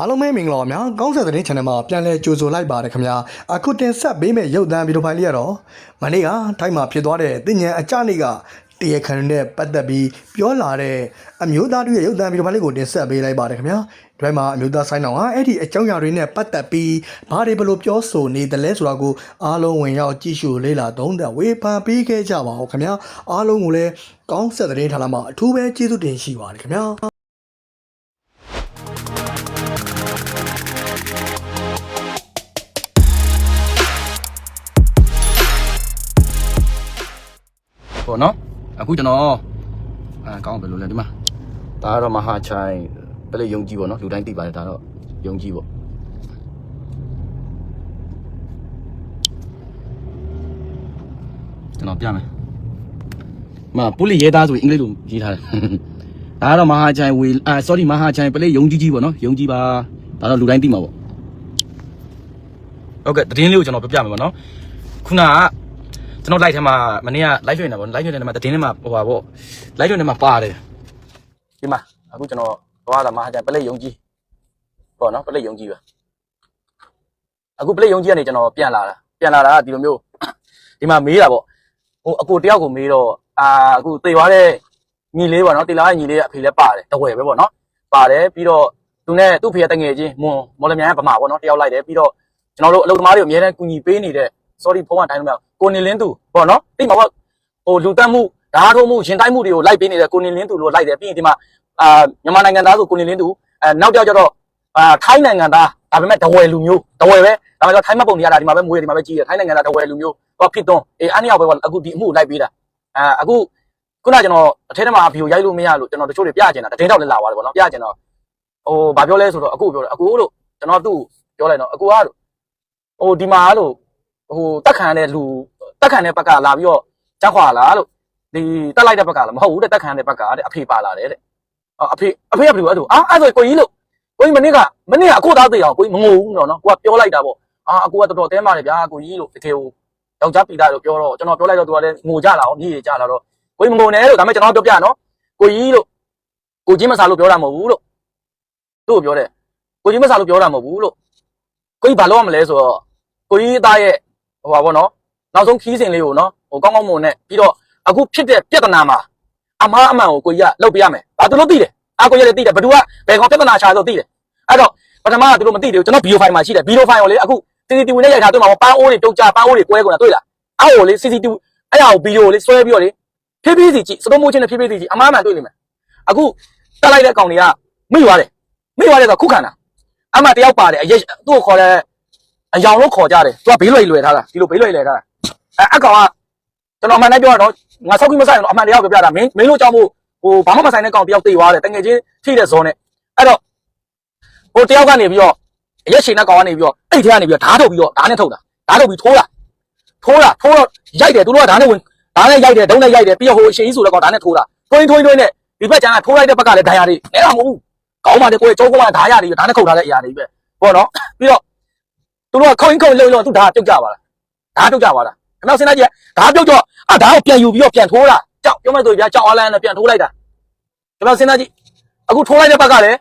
အားလုံးပဲမင်္ဂလာပါများကောင်းဆက်တဲ့ channel မှာပြန်လည်ကြိုဆိုလိုက်ပါတယ်ခင်ဗျာအခုတင်ဆက်ပေးမယ့်ရုပ်သံဗီဒီယိုဖိုင်လေးကတော့မနေ့ကထိုင်းမှာဖြစ်သွားတဲ့တင်ញံအကြနေ့ကတရားခံနဲ့ပတ်သက်ပြီးပြောလာတဲ့အမျိုးသားတို့ရဲ့ရုပ်သံဗီဒီယိုဖိုင်လေးကိုတင်ဆက်ပေးလိုက်ပါတယ်ခင်ဗျာဒီဘက်မှာအမျိုးသားဆိုင်တော်ကအဲ့ဒီအကြောင်းအရာတွေနဲ့ပတ်သက်ပြီးဘာတွေဘယ်လိုပြောဆိုနေတယ်လဲဆိုတာကိုအားလုံးဝင်ရောက်ကြည့်ရှုလေ့လာသုံးသပ်ဝေဖန်ပေးခဲ့ကြပါဦးခင်ဗျာအားလုံးကိုလည်းကောင်းဆက်တဲ့ဌာနမှာအထူးပဲကျေးဇူးတင်ရှိပါတယ်ခင်ဗျာ အခုကျွန်တော်အဲကောင်းဘယ်လိုလဲဒီမှာဒါကတော့မဟာချိုင်ပလေယုံကြည်ပေါ့နော်လူတိုင်းသိပါတယ်ဒါတော့ယုံကြည်ပေါ့ကျွန်တော်ပြမယ်မပူလီရဲသားဆိုရင်အင်္ဂလိပ်လိုရေးထားတယ်ဒါကတော့မဟာချိုင်ဝေအာ sorry မဟာချိုင်ပလေယုံကြည်ကြီးပေါ့နော်ယုံကြည်ပါဒါတော့လူတိုင်းသိမှာပေါ့ဟုတ်ကဲ့တည်င်းလေးကိုကျွန်တော်ပြပြမယ်ပေါ့နော်ခုနက ကျွန်တော် live ထဲမှာမနေ့က live လွှင့်နေတာပေါ့ live လွှင့်နေတဲ့မှာတင်းထဲမှာဟိုပါပေါ့ live လွှင့်နေမှာပါတယ်ဒီမှာအခုကျွန်တော်သွားတာမှာဟာကြပလက်ယုံကြည်ပေါ့နော်ပလက်ယုံကြည်ပဲအခုပလက်ယုံကြည်ကနေကျွန်တော်ပြန်လာတာပြန်လာတာကဒီလိုမျိုးဒီမှာမေးတာပေါ့ဟိုအကိုတယောက်ကိုမေးတော့အာအခုသေသွားတဲ့ညီလေးပေါ့နော်တေလာရဲ့ညီလေးကအဖေလည်းပါတယ်တဝယ်ပဲပေါ့နော်ပါတယ်ပြီးတော့သူနဲ့သူ့ဖေရတငယ်ချင်းမွန်မော်လမြိုင်ကဗမာပေါ့နော်တယောက်လိုက်တယ်ပြီးတော့ကျွန်တော်တို့အလုပ်သမားတွေကိုအများနဲ့ကူညီပေးနေတဲ့ sorry ဖုန်းကတိုင်းလို့မရကိုနေလင်းသူပေါ့နော်တိမှာပေါ့ဟိုလူတက်မှုဓာတ်ထိုးမှုရှင်တိုင်းမှုတွေကိုလိုက်ပေးနေတဲ့ကိုနေလင်းသူလို့လိုက်တယ်ပြီးရင်ဒီမှာအာမြန်မာနိုင်ငံသားဆိုကိုနေလင်းသူအဲနောက်တစ်ယောက်ကျတော့အာထိုင်းနိုင်ငံသားဒါပေမဲ့တဝယ်လူမျိုးတဝယ်ပဲဒါပေမဲ့ထိုင်းမပုံနေရတာဒီမှာပဲမွေးဒီမှာပဲကြီးရထိုင်းနိုင်ငံသားတဝယ်လူမျိုးဟောဖြစ်သွန်းအေးအဲ့နှစ်ယောက်ပဲပေါ့အခုဒီအမှုကိုလိုက်ပေးတာအာအခုခုနကကျွန်တော်အထဲထဲမှာဗီဒီယိုရိုက်လို့မရလို့ကျွန်တော်တချို့တွေပြကျင်တာတင်းတော့လည်းလာသွားတယ်ပေါ့နော်ပြကျင်တော့ဟိုဘာပြောလဲဆိုတော့အခုပြောတယ်အခုလို့ကျွန်တော်သူ့ပြောလိုက်တော့အခုကလို့ဟိုဒီမှာလို့ ဟိုတက်ခံတဲ့လူတက်ခံတဲ့ဘက်ကလာပြီးတော့ကြောက်ခွာလာလို့ဒီတက်လိုက်တဲ့ဘက်ကလာမဟုတ်ဘူးတဲ့တက်ခံတဲ့ဘက်ကတဲ့အဖေပါလာတယ်တဲ့အဖေအဖေကဘယ်လိုအဲ့လိုအာအဲ့ဆိုကိုကြီးလို့ကိုကြီးမနေ့ကမနေ့ကအခုသားသေးအောင်ကိုကြီးမငိုဘူးတော့နော်ကိုကပြောလိုက်တာပေါ့အာအကူကတော်တော်တဲမာတယ်ဗျာကိုကြီးလို့တကယ်ကိုယောက်ျားပီတာလို့ပြောတော့ကျွန်တော်ပြောလိုက်တော့သူကလည်းငိုကြလာအောင်ညည်းကြလာတော့ကိုကြီးမငိုနဲ့လို့ဒါပေမဲ့ကျွန်တော်ပြောပြနော်ကိုကြီးလို့ကိုကြီးမစားလို့ပြောတာမဟုတ်ဘူးလို့သူ့ကိုပြောတယ်ကိုကြီးမစားလို့ပြောတာမဟုတ်ဘူးလို့ကိုကြီးဘာလုပ်ရမလဲဆိုတော့ကိုကြီးအသားရဲ့ ဟိုပါဗောနော်နောက်ဆုံးခီးစဉ်လေးကိုနော်ဟိုကောင်းကောင်းမွန်နဲ့ပြီးတော့အခုဖြစ်တဲ့ပြဿနာမှာအမားအမှန်ကိုကိုကြီးကလုပ်ပြရမယ်။ဘာသူလို့သိတယ်။အာကိုကြီးလည်းသိတယ်ဘယ်သူကဘယ်ကောင်ပြဿနာရှာလို့သိတယ်။အဲ့တော့ပထမကသူတို့မသိတယ်ကျွန်တော်ဗီဒီယိုဖိုင်မှာရှိတယ်ဗီဒီယိုဖိုင်ကိုလေအခု CCTV နဲ့ရိုက်ထားတွေ့မှာပေါ့ပန်းအိုးတွေတုတ်ကြပန်းအိုးတွေကွဲကုန်တာတွေ့လား။အဲ့ဟိုလေ CCTV အဲ့ဟာကိုဗီဒီယိုကိုလေဆွဲပြီးတော့လေဖြည်းဖြည်းစီကြည့်စတိုမိုးချင်းနဲ့ဖြည်းဖြည်းစီကြည့်အမားအမှန်တွေ့လိမ့်မယ်။အခုတက်လိုက်တဲ့ကောင်တွေကမိသွားတယ်မိသွားတယ်ဆိုခုခံတာအမှတယောက်ပါတယ်အရက်သူ့ကိုခေါ်တဲ့ အယောင်လို့ခေါ်ကြတယ်သူကဘေးလွယ်လွယ်ထားတာဒီလိုဘေးလွယ်လွယ်ထားတာအဲအကောင်ကကျွန်တော်အမှန်တိုင်းပြောရတော့ငါဆောက်ကြီးမဆိုင်တော့အမှန်တရားကိုပြောပြတာမင်းမင်းတို့ကြောင့်မို့ဟိုဘာမှမဆိုင်တဲ့ကောင်တယောက်တေသွားတယ်တငယ်ချင်းထိတဲ့ဇုံနဲ့အဲ့တော့ဟိုတယောက်ကနေပြီးတော့အရက်ရှင်တဲ့ကောင်ကနေပြီးတော့အဲ့ထဲကနေပြီးတော့ဓာတ်ထုတ်ပြီးတော့ဓာတ်နဲ့ထုတ်တာဓာတ်ထုတ်ပြီးထိုးတာထိုးတာထိုးတော့ရိုက်တယ်သူတို့ကဓာတ်နဲ့ဝင်ဓာတ်နဲ့ရိုက်တယ်ဒုံးနဲ့ရိုက်တယ်ပြီးတော့ဟိုအရှင်ကြီးဆိုတဲ့ကောင်ဓာတ်နဲ့ထိုးတာထွင်းထွင်းထွင်းနဲ့ဒီဘက်ကျန်ကထိုးလိုက်တဲ့ဘက်ကလည်းဒဏ်ရာတွေနဲတာမဟုတ်ဘူးကောင်းပါလေကိုယ်ကျိုးကောင်းပါဓာတ်ရတွေဓာတ်နဲ့ခုတ်ထားတဲ့အရာတွေပဲပေါ့နော်ပြီးတော့ သူတို့ကခေါင်းခေါင်းလုံးလုံးသူဓာတ်ပြုတ်ကြပါလားဓာတ်ပြုတ်ကြပါလားခဏစဉ်းစားကြည့်ဓာတ်ပြုတ်တော့အာဓာတ်ကိုပြန်ယူပြီးတော့ပြန်ထိုးတာကြောက်ပြောမဲ့ဆိုပြကြောက်အားလန်းနဲ့ပြန်ထိုးလိုက်တာခဏစဉ်းစားကြည့်အခုထိုးလိုက်တဲ့ဘက်ကလည်း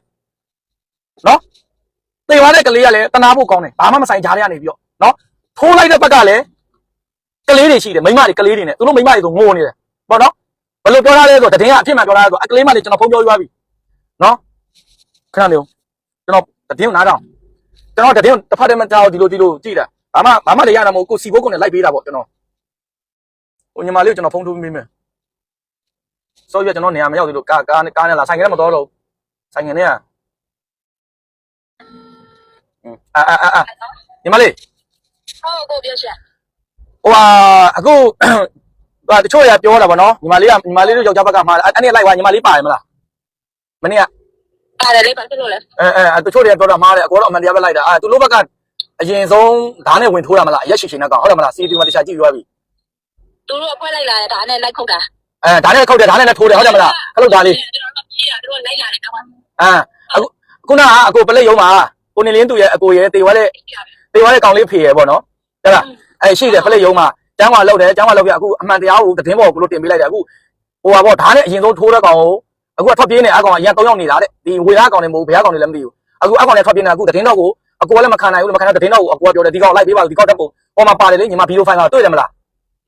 နော်တေသွားတဲ့ကလေးကလည်းတနာဖို့ကောင်းတယ်ဘာမှမဆိုင်ကြားရနေပြီးတော့နော်ထိုးလိုက်တဲ့ဘက်ကလည်းကလေးတွေရှိတယ်မိမတွေကလေးတွေနဲ့သူတို့မိမတွေဆိုငိုနေတယ်ပေါ့နော်ဘယ်လိုပြောရလဲဆိုတော့တည်င်းကအဖြစ်မှန်ပြောရလဲဆိုအကလေးမလေးကျွန်တော်ဖုန်းပြောရွားပြီနော်ခဏလေးကျွန်တော်တည်င်းကိုနားထောင် ကျွန်တော်တတင်းတစ်ဖက်တည်းမကြောက်ဒီလိုဒီလိုကြည့်တာဘာမှဘာမှလည်းရတာမဟုတ်ကိုစီဘိုးကုန်နဲ့လိုက်ပေးတာပေါ့ကျွန်တော်ဟိုညီမလေးကိုကျွန်တော်ဖုန်းထိုးပေးမယ်စောရကျွန်တော်နေရာမရောက်သေးလို့ကာကာကားနဲ့လာဆိုင်ငယ်နဲ့မတော်တော့ဆိုင်ငယ်နဲ့อ่ะအာအာအာညီမလေးဟုတ်ကိုပြောရှင်ဟိုဟာအခုဟာတချို့ရပြောတာဗောနော်ညီမလေးကညီမလေးတို့ယောက်ျားဘက်ကမှာအဲ့အဲ့လိုက်ပါညီမလေးပါရမလားမနေ့က ပါတယ်လေဘာဖြစ်လို့လဲအဲအဲတချို့တွေကပြောတာမှားတယ်အကောတော့အမှန်တရားပဲလိုက်တာအဲသူတို့ဘက်ကအရင်ဆုံးဓာတ်နဲ့ဝင်ထိုးတာမလားအရက်ရှိရှင်နဲ့ကောင်ဟုတ်တယ်မလားစီတီမတခြားကြည့်ရွားပြီသူတို့အဖွဲလိုက်လာတယ်ဒါနဲ့လိုက်ခုတ်တာအဲဓာတ်နဲ့ခုတ်တယ်ဓာတ်နဲ့ထိုးတယ်ဟုတ်တယ်မလားခလုတ်ဓာတ်လေးကျွန်တော်တို့ပြေးတာသူတို့လိုက်လာတယ်ကောင်းပါအဲအခုခုနကအကိုပလက်ရုံမှာကိုနေလင်းသူရဲ့အကိုရဲ့တေသွားတဲ့တေသွားတဲ့ကောင်လေးဖေရဲ့ပေါ့နော်ဟုတ်လားအဲရှိတယ်ပလက်ရုံမှာကျန်းဝါလောက်တယ်ကျန်းဝါလောက်ပြအခုအမှန်တရားကိုသတင်းပေါ်ကိုလို့တင်ပေးလိုက်တယ်အခုဟိုပါပေါ့ဓာတ်နဲ့အရင်ဆုံးထိုးတဲ့ကောင်ကို အခုကထွက်ပြေးနေအကောင်ကအရင်၃ယောက်နေတာတဲ့ဒီဝေသားကောင်တွေမဟုတ်ဘုရားကောင်တွေလည်းမသိဘူးအခုအကောင်လည်းထွက်ပြနေတာအခုသတင်းတော့ကိုအကူကလည်းမခံနိုင်ဘူးမခံတော့သတင်းတော့ကိုအကူကပြောတယ်ဒီကောင်လိုက်ပေးပါဒီကောင်တက်ဖို့ဟောမှာပါတယ်လေညီမဗီဒီယိုဖိုင်ကတွေ့တယ်မလား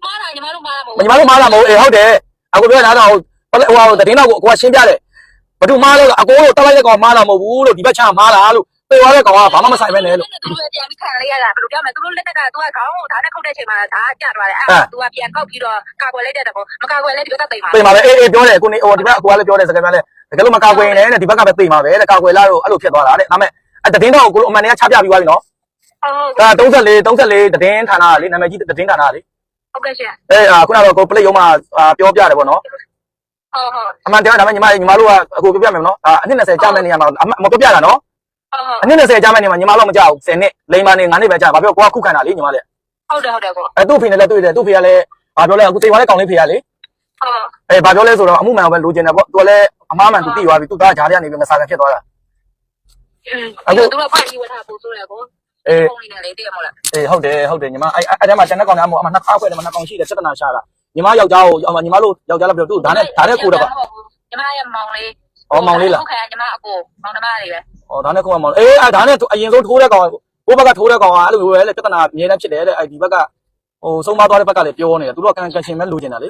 မားတာညီမတို့မားတာမဟုတ်ညီမတို့မားလာမဟုတ်အေးဟုတ်တယ်အကူပြောနေတာတော့ဟိုဟိုသတင်းတော့ကိုအကူကရှင်းပြတယ်ဘသူမားလို့အကူကိုတက်လိုက်တဲ့ကောင်မားလာမဟုတ်ဘူးလို့ဒီဘက်ချမားလာလို့ ပြေသွားတဲ့ကောင်ကဘာမှမဆိုင်ပဲနဲ့လို့သူတို့ပြန်ပြီးခံလိုက်ရတာဘယ်လိုပြောမလဲသူတို့လက်ကသူကခေါင်းကိုဓာတ်နဲ့ခုတ်တဲ့ချိန်မှာဓာတ်ကျသွားတယ်အဲ့ဒါသူကပြန်ကောက်ပြီးတော့ကာကွယ်လိုက်တဲ့တဘောမကာကွယ်လဲဒီဘက်ကတိတ်ပါပြေမှာပဲအေးအေးပြောတယ်ကိုနေဟိုဒီဘက်အကူကလည်းပြောတယ်စကားပြောတယ်တကယ်လို့မကာကွယ်ရင်လည်းဒီဘက်ကပဲပြေမှာပဲတဲ့ကာကွယ်လာတော့အဲ့လိုဖြစ်သွားတာတဲ့ဒါမဲ့အသတင်းတော့ကိုလိုအမှန်တည်းချပြပြီးသွားပြီနော်ဟုတ်ဒါ34 34သတင်းဌာနလေနာမည်ကြီးသတင်းဌာနလေဟုတ်ကဲ့ရှင်အဲခုနကတော့ကိုပလိတ်ရုံးမှာပြောပြတယ်ပေါ့နော်ဟုတ်ဟုတ်အမှန်တရားဒါမဲ့ညီမညီမတို့ကအခုပြောပြမယ်နော်အနှစ်20ကြာမဲ့နေရမှာမပြောပြတာနော်ဟုတ်ဟုတ် အနှစ်20ကြာမဲ့နေမှာညီမတို့မကြောက်ဘူး10နှစ်လိမ္မာနေ9နှစ်ပဲကြာဘာပြောကိုကခုခံတာလေညီမလေးဟုတ်တယ်ဟုတ်တယ်ကိုအဲသူ့ဖေနဲ့လည်းတွေ့တယ်သူ့ဖေကလည်းဘာပြောလဲအခုတိတ်သွားတဲ့ကောင်လေးဖေကလေဟုတ်အဲဘာပြောလဲဆိုတော့အမှုမှန်ကိုပဲလိုချင်တယ်ပေါ့သူကလည်းအမားမှန်သူသိသွားပြီသူသားဂျားထဲကနေပြီးမစားကန်ဖြစ်သွားတာအဲ့ဒါသူကဖိုက်ပြီးဝတ်ထားပို့ဆိုရကိုအေးပုံနေတယ်လေတည့်ရမလားအေးဟုတ်တယ်ဟုတ်တယ်ညီမအဲအဲ့ထဲမှာတန်တဲ့ကောင်များမို့အမှနှစ်ခါခွဲတယ်မနှစ်ကောင်ရှိတယ်စက်တနာရှာတာညီမယောက်ျားကိုညီမတို့ယောက်ျားလည်းပြောသူဒါနဲ့ဒါနဲ့ကိုတော့ပါညီမရဲ့မောင်လေးဩမောင်လေးလားဟုတ်ကဲ့ညီမအကိုမောင်နှမတွေပဲ ဩဒါနဲ့ကိုကမောင်အေးအဲဒါနဲ့အရင်ဆုံးထိုးတဲ့ကောင်ဘိုးဘက်ကထိုးတဲ့ကောင်ကအဲ့လိုပဲလေပြဿနာအမြဲတမ်းဖြစ်တယ်တဲ့အဲဒီဘက်ကဟိုဆုံးမသွားတဲ့ဘက်ကလည်းပြောနေတယ်သူတို့ကကန်ကန်ရှင်ပဲလိုချင်တာလေ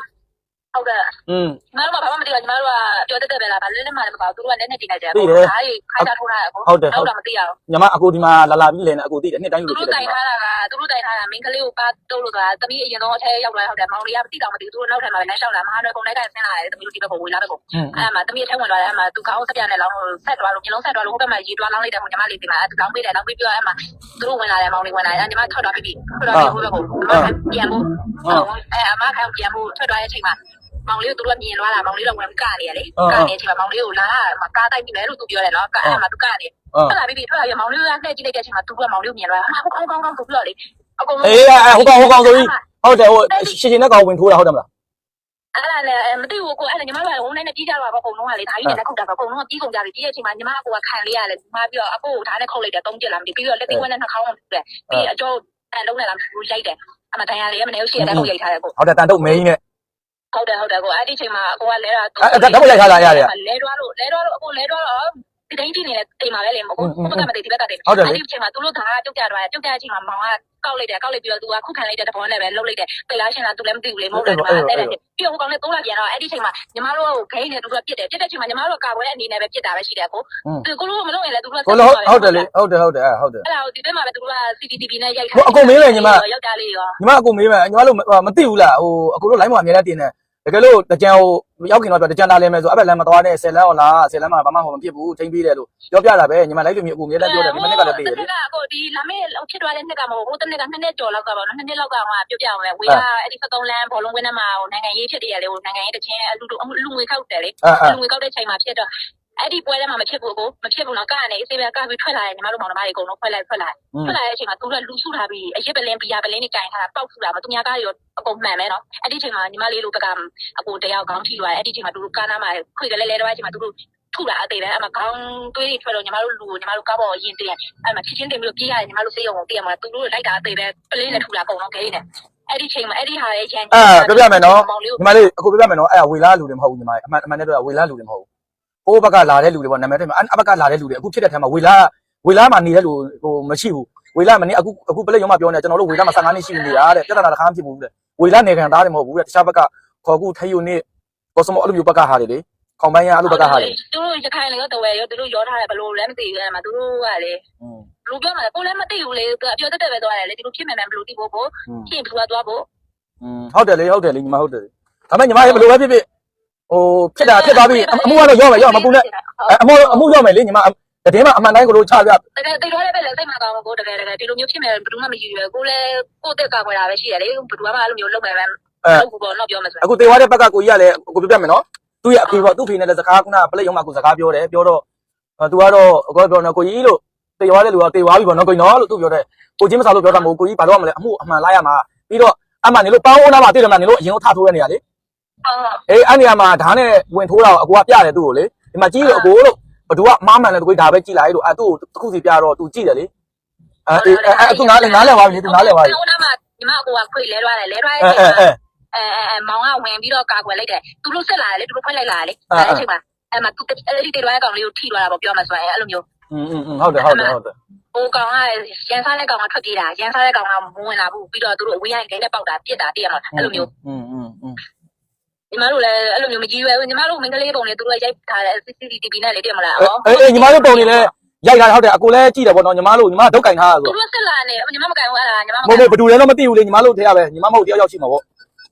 ဟုတ်ကဲ့อืมညီမတို့ကဘာမှမသိဘူးညီမတို့ကပြောတက်တက်ပဲလားဗာလဲလဲမှလည်းမပါဘူးသူတို့ကလက်နဲ့တင်လိုက်ကြတယ်ဒါကြီးခိုင်းတာထိုးတာကိုဟုတ်တယ်ဟုတ်တာမသိရဘူးညီမအကိုဒီမှာလာလာပြီးလဲနေအကိုသိတယ်နှစ်တိုင်းလို့ဖြစ်တယ်သူတို့တိုင်ထားတာကသူတို့တိုင်ထားတာမင်းကလေးကိုပါတုတ်လို့ဆိုတာသမီးအရင်ဆုံးအထက်ရောက်လာဟုတ်တယ်မောင်လေးကမသိတော့မသိဘူးသူတို့နောက်ထပ်လာပဲလမ်းလျှောက်လာမဟာနယ်ကုန်လိုက်ကဆင်းလာတယ်သမီးတို့ဒီဘက်ကိုဝေးလာဘက်ကိုအဲ့မှာသမီးအထက်ဝင်လာတယ်အဲ့မှာသူကောင်းစပြနဲ့လောင်းလို့ဆက်သွားလို့မျိုးလုံးဆက်သွားလို့ဟိုဘက်မှာရေတွားလောင်းလိုက်တယ်ဟိုညီမလေးဒီမှာလောင်းပေးတယ်လောင်းပေးပြီးတော့အဲ့မှာသူတို့ဝင်လာတယ်မောင်လေးဝင်လာတယ်အဲ့ညီမထွက်သွားပြီးပြီထွက်သွားပြီးဟိုဘက်ကိုပြန်ဖို့အဲ့အမခံပြန်ဖို့ထွက်သွားတဲ့အချိန်မှာ မောင်လေးကိုသူတို့မြင်သွားတာမောင်လေးတော့ဝင်ကနေရလေကနေချိန်မှာမောင်လေးကိုလာမှာကားတိုက်ပြီလေလို့သူပြောတယ်နော်ကားအဲ့မှာသူကနေအာထွက်လာပြီထွက်လာပြီမောင်လေးကလှည့်ကြည့်လိုက်တဲ့အချိန်မှာသူကမောင်လေးကိုမြင်သွားတာဟောကောင်းကောင်းကောင်းဆိုပြီးတော့လေအကုန်အေးအဲဟိုကောင်ဟိုကောင်ဆိုပြီးဟုတ်တယ်ဟိုရှင်ရှင်နဲ့ကောင်ဝင်ထိုးတာဟုတ်တယ်မလားအဲ့ဒါလည်းမသိဘူးကိုအဲ့ဒါညီမကဟိုနဲ့နဲ့ပြီးကြတော့ပေါ့အကုန်လုံးကလေဒါကြီးနဲ့ခုတ်တာပေါ့အကုန်လုံးကပြီးကုန်ကြပြီပြီးတဲ့အချိန်မှာညီမကကိုကခံလေးရတယ်ညီမပြီးတော့အကိုကိုဓာတ်နဲ့ခုတ်လိုက်တယ်သုံးပြက်လာမသိပြီးတော့လက်သေးဝက်နဲ့နှာခေါင်းနဲ့ပြက်ပြီးအကျော်အလုံးနဲ့လာဘူးရိုက်တယ်အမတန်ရလေးမနေဘူးရှေ့တက်ခုတ်ရိုက်ထားတယ်ကိုဟုတ်တယ်တန်တုတ်မင်းနဲ့ ဟုတ်တယ်ဟုတ်တယ်ကိုအဲ့ဒီချိန်မှာကိုကလဲတာအဲဓာတ်ပုံရိုက်ထားတာရတယ်လဲတော့လို့လဲတော့လို့အကိုလဲတော့တော့ဒီတိုင်းကြည့်နေတဲ့အိမ်မှာပဲလေမဟုတ်ဘူးဘက်ကမသိဒီဘက်ကတည်းဟုတ်တယ်လေအဲ့ဒီချိန်မှာသူတို့ဓာတ်တုတ်ကြတော့တုတ်ကြတဲ့အချိန်မှာမောင်ကကောက်လိုက်တယ်ကောက်လိုက်ပြီးတော့သူကခုခံလိုက်တဲ့တဘောနဲ့ပဲလှုပ်လိုက်တယ်ပေလားရှင်လားသူလည်းမသိဘူးလေမဟုတ်တယ်ဒီမှာတဲ့တယ်ပြီးတော့ဟိုကောင်နဲ့တိုးလာပြန်တော့အဲ့ဒီချိန်မှာညီမတို့ကဂိမ်းနဲ့သူကပြစ်တယ်ပြစ်တဲ့ချိန်မှာညီမတို့ကကာကွယ်တဲ့အနေနဲ့ပဲပြစ်တာပဲရှိတယ်ကိုသူကိုလိုမလုပ်ရင်လည်းသူကကိုလို့ဟုတ်တယ်လေဟုတ်တယ်ဟုတ်တယ်အဲဟုတ်တယ်အဲ့ဒါကိုဒီဘက်မှာပဲသူက CCTV နဲ့ရိုက်ဟိုအကုန်မေးမယ်ညီမယောက်ျားလေးရောညီမအကိုမေးမယ်ညီမတို့မသိဘူးလားဟိုအကိုတို့ line မှာအများနဲ့တင်တယ် တကယ်လို့တကြံဟိုရောက်ခင်တော့တကြံလာလဲမယ်ဆိုအဲ့ဘက်လမ်းမသွားနဲ့10လမ်းဟောလား10လမ်းမှာဘာမှဟိုမဖြစ်ဘူးချိန်ပြီးတယ်လို့ပြောပြတာပဲညီမ live လို့မျိုးအကိုအများနဲ့ပြောတယ်ဒီမနေ့ကလည်းသိတယ်လေတကကိုဒီလာမေးဖြစ်သွားတဲ့နှစ်ကမဟုတ်ဘူးတနေ့ကနှစ်နှစ်ကျော်လောက်ကပါတော့နှစ်နှစ်လောက်ကဟိုပြောပြအောင်လေဝေးကအဲ့ဒီ73လမ်းဘောလုံးဝင်းထဲမှာဟိုနိုင်ငံရေးဖြစ်တယ်လေဟိုနိုင်ငံရေးတချင်းအလူလူငွေခောက်တယ်လေအဲအဲလူငွေကောက်တဲ့ချိန်မှာဖြစ်တော့ အဲ့ဒီပွဲထဲမှာမဖြစ်ဘူးကိုမဖြစ်ဘူးနော်ကနေအစီအမံကပြီးထွက်လာရင်ညီမတို့မောင်နှမတွေအကုန်လုံးဖွဲ့လိုက်ထွက်လာထွက်လာတဲ့အချိန်မှာသူကလူစုထားပြီးအရစ်ပလင်းဘီယာပလင်းတွေကင်ထားတာပေါက်စုတာမသူများကားတွေရောအကုန်မှန်ပဲနော်အဲ့ဒီချိန်မှာညီမလေးတို့ဘက်ကအကိုတယောက်ကောင်းထိသွားတယ်အဲ့ဒီချိန်မှာသူတို့ကားနားမှာခွေကလေးလေးတော့အဲ့ချိန်မှာသူတို့ထုတာအသေးပဲအဲ့မှာခေါင်းသွေးတွေထွက်တော့ညီမတို့လူကိုညီမတို့ကားပေါ်ရင်တင်အဲ့မှာချစ်ချင်းတင်ပြီးပြေးရတယ်ညီမတို့စေးရုံကိုတည့်ရမှာသူတို့လိုက်တာအသေးပဲပလင်းနဲ့ထုတာအကုန်လုံးခဲနေအဲ့ဒီချိန်မှာအဲ့ဒီဟာရဲ့ရန်အဲပြောပြမယ်နော်ညီမလေးအကိုပြောပြမယ်နော်အဲ့ဒါဝေလာလူတွေမဟုတ်ဘူးညီမအမှန်အမှန်နဲ့ပြောဝေလာလူတွေမဟုတ်ဘူး အိုးဘက်ကလာတဲ့လူတွေပေါ့နာမည်တက်မှာအဘက်ကလာတဲ့လူတွေအခုဖြစ်တဲ့ထဲမှာဝေလာဝေလာမှာနေတဲ့လူဟိုမရှိဘူးဝေလာမနေအခုအခုပလက်ရုံးမှာပြောနေကျွန်တော်တို့ဝေလာမှာ15နှစ်ရှိနေတာတဲ့ပြဿနာတစ်ခါမှဖြစ်ဘူးတဲ့ဝေလာနေခံသားတယ်မဟုတ်ဘူးတဲ့တခြားဘက်ကခေါ်ကူထိုင်ယုံနေကော့စမိုအဲ့လိုမျိုးဘက်ကဟာတယ်လေခေါင်ပိုင်းရအဲ့လိုဘက်ကဟာတယ်သူတို့ရခိုင်လည်းတော့တဝဲရောသူတို့ရောထားတယ်ဘလို့လည်းမသိဘူးအဲ့မှာသူတို့ကလေဘလို့ပြောမှာကိုလည်းမသိဘူးလေသူကပြောတတ်တယ်ပဲသွားတယ်လေသူတို့ဖြစ်မယ်မယ်ဘလို့သိဖို့ကိုဖြစ်ပြီးသွားသွားဖို့อืมဟုတ်တယ်လေဟုတ်တယ်လေညီမဟုတ်တယ်ဒါပေမဲ့ညီမရေဘလို့ပဲဖြစ်ဖြစ် ဟိုဖြစ်တာဖြစ်သွားပြီအမှုကတော့ရောမယ်ရောမပူနဲ့အမှုအမှုရောမယ်လေညီမတည်င်းမှာအမှန်တိုင်းကိုလို့ချပြတကယ်တိတ်တော့လည်းပဲလေစိတ်မကောင်းဘူးကိုတကယ်တကယ်ဒီလိုမျိုးဖြစ်မယ်ဘယ်သူမှမယူရကိုလည်းကိုတက်ကာကွယ်တာပဲရှိတယ်လေဘယ်သူမှအဲ့လိုမျိုးလုပ်မယ်ပဲဟုတ်ဘောတော့ပြောမယ်ဆိုအခုတေဝါတဲ့ဘက်ကကိုကြီးကလည်းကိုပြပြမယ်နော်သူ့ရဲ့အဖေပေါ့သူ့ဖေနဲ့လည်းစကားကနပလက်ရုံမှာကိုစကားပြောတယ်ပြောတော့သူကတော့အကောပြောနော်ကိုကြီးလို့တေဝါတဲ့လူကတေဝါပြီပေါ့နော်ကိုကြီးနော်လို့သူပြောတယ်ကိုကြီးမစားလို့ပြောတာမဟုတ်ကိုကြီးဘာလို့မလဲအမှုအမှန်လိုက်ရမှာပြီးတော့အမှန်နေလို့ပေါင်းအောင်နာမှာတည်တယ်မလားနေလို့အရင်ကထထိုးရနေရလေဟုတ် အေးအဲ့နေရာမှာဓာတ်နဲ့ဝင်ထိုးတာကိုအကူကပြတယ်သူ့ကိုလေဒီမှာကြီးလို့အကိုလို့ဘသူကမားမှန်တယ်သူကဒါပဲကြည်လိုက်လို့အဲသူ့ကိုတစ်ခုစီပြတော့သူကြည့်တယ်လေအဲအဲအဲသူနားလေနားလဲပါပြီသူနားလဲပါပြီ ဟိုနားမှာညီမကိုကခွေလဲသွားတယ်လဲသွား အဲ တဲ့ အဲ ချိန်မှာ အဲ အဲအဲမောင်ကဝင်ပြီးတော့ကာကွယ်လိုက်တယ်သူတို့ဆက်လာတယ်လေသူတို့ခွက်လိုက်လာတယ်လေအဲ့ချိန်မှာအဲ့မှာသူအဲ့ဒီတေတော့ကောင်လေးကိုထိသွားတာပေါ့ပြောမှဆိုရင်အဲ့လိုမျိုး อืมอืมဟုတ်တယ်ဟုတ်တယ်ဟုတ်တယ် ဟိုကောင်ကရန်စားတဲ့ကောင်ကထွက်ပြေးတာရန်စားတဲ့ကောင်ကမဝင်လာဘူးပြီးတော့သူတို့အဝေးရိုင်းခဲနဲ့ပေါက်တာပြစ်တာတည်ရမှာအဲ့လိုမျိုး อืมอืมอืม ညီမတို့လည်းအဲ့လိုမျိုးမကြည့်ရွယ်ဘူးညီမတို့မင်္ဂလေးပုံလေးသူတို့ရိုက်ထားတဲ့ CCTV နဲ့လေတည်မလား အေးအေးညီမတို့ပုံနေလဲရိုက်ထားဟုတ်တယ်အကိုလည်းကြည့်တယ်ပေါ့နော်ညီမတို့ညီမဒုတ်ကင်ထားတာ သူ ဆို တို့ဆက်လာနေညီမမကန်ဘူးအဲ့ဒါညီမမ မဟုတ်ဘူးဘယ်သူလဲတော့မသိဘူးလေညီမတို့ထဲရပဲညီမမဟုတ်တယောက်ယောက်ရှိမှာပေါ့